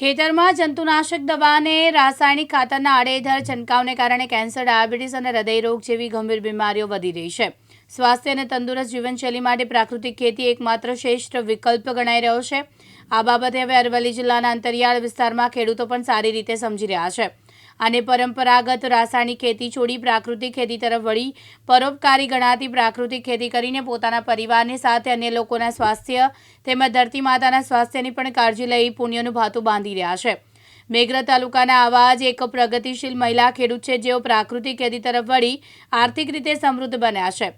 ખેતરમાં જંતુનાશક દવાને રાસાયણિક ખાતરના આડેધર છંટકાવને કારણે કેન્સર, ડાયાબિટીસ અને હૃદયરોગ જેવી ગંભીર બીમારીઓ વધી રહી છે. સ્વાસ્થ્ય અને તંદુરસ્ત જીવનશૈલી માટે પ્રાકૃતિક ખેતી એકમાત્ર શ્રેષ્ઠ વિકલ્પ ગણાઈ રહ્યો છે. આ બાબતે હવે અરવલ્લી જિલ્લાના અંતરિયાળ વિસ્તારમાં ખેડૂતો પણ સારી રીતે સમજી રહ્યા છે. અને પરંપરાગત રાસાયણિક ખેતી છોડી પ્રાકૃતિક ખેતી તરફ વળી પરોપકારી ગણાતી પ્રાકૃતિક ખેતી કરીને પોતાના પરિવારની સાથે અન્ય લોકોના સ્વાસ્થ્ય તેમજ ધરતી માતાના સ્વાસ્થ્યની પણ કાળજી લઈ પુણ્યનું ભાતું બાંધી રહ્યા છે. મેઘરજ તાલુકાના આવા જ એક પ્રગતિશીલ મહિલા ખેડૂત છે, જેઓ પ્રાકૃતિક ખેતી તરફ વળી આર્થિક રીતે સમૃદ્ધ બન્યા છે.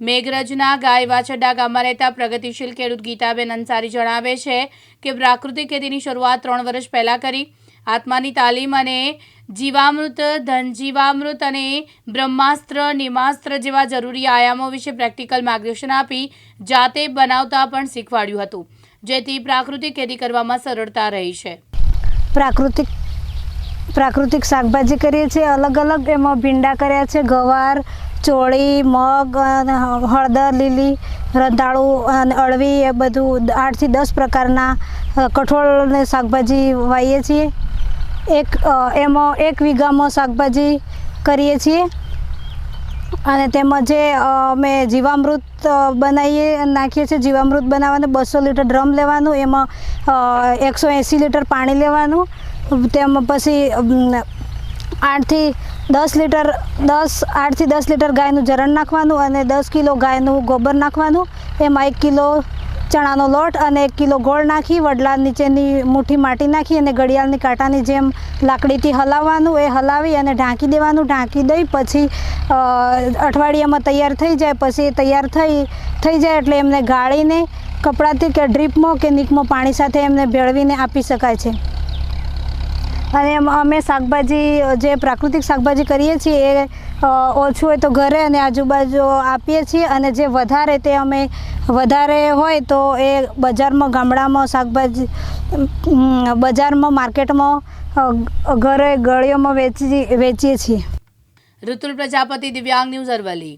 મેઘરજના ગાય વાછડા ગામમાં રહેતા પ્રગતિશીલ ખેડૂત ગીતાબેન અંસારી જણાવે છે કે પ્રાકૃતિક ખેતીની શરૂઆત ત્રણ વર્ષ પહેલાં કરી આત્માની તાલીમ અને જીવામૃત, ધનજીવામૃત અને બ્રહ્માસ્ત્ર, નિમાસ્ત્ર જેવા જરૂરી આયામો વિશે પ્રેક્ટિકલ માર્ગદર્શન આપી જાતે બનાવતા પણ શીખવાડ્યું હતું, જેથી પ્રાકૃતિક ખેતી કરવામાં સરળતા રહી છે. પ્રાકૃતિક પ્રાકૃતિક શાકભાજી કરીએ છીએ, અલગ અલગ એમાં ભીંડા કર્યા છે, ગવાર, ચોળી, મગ હળદર, લીલી રતાળું અને અળવી, એ બધું આઠથી દસ પ્રકારના કઠોળને કઠોળ શાકભાજી વાવીએ છીએ. એક એમાં એક વીઘામાં શાકભાજી કરીએ છીએ. અને તેમાં જે અમે જીવામૃત બનાવીએ નાખીએ છીએ, જીવામૃત બનાવવાનું બસો લીટર ડ્રમ લેવાનું, એમાં એકસો એંસી લીટર પાણી લેવાનું, તેમાં પછી આઠથી દસ લીટર, દસ, આઠથી દસ લીટર ગાયનું જરણ નાખવાનું અને દસ કિલો ગાયનું ગોબર નાખવાનું, એમાં એક કિલો ચણાનો લોટ અને એક કિલો ગોળ નાખી વડલા નીચેની મુઠ્ઠી માટી નાખી અને ઘડિયાળની કાંટાની જેમ લાકડીથી હલાવવાનું, એ હલાવી અને ઢાંકી દેવાનું. ઢાંકી દઈ પછી અઠવાડિયામાં તૈયાર થઈ જાય. પછી તૈયાર થઈ થઈ જાય એટલે એમને ગાળીને કપડાથી કે ડ્રીપમાં કે નીકમાં પાણી સાથે એમને ભેળવીને આપી શકાય છે. અને અમે શાકભાજી, જે પ્રાકૃતિક શાકભાજી કરીએ છીએ, એ ઓછું હોય તો ઘરે અને આજુબાજુ આપીએ છીએ અને જે વધારે તે અમે વધારે હોય તો એ બજારમાં, ગામડામાં, શાકભાજી બજારમાં, માર્કેટમાં ઘરે ગળીઓમાં વેચી, વેચીએ છીએ. ઋતુલ પ્રજાપતિ દિવ્યાંગ ન્યૂઝ અરવલ્લી.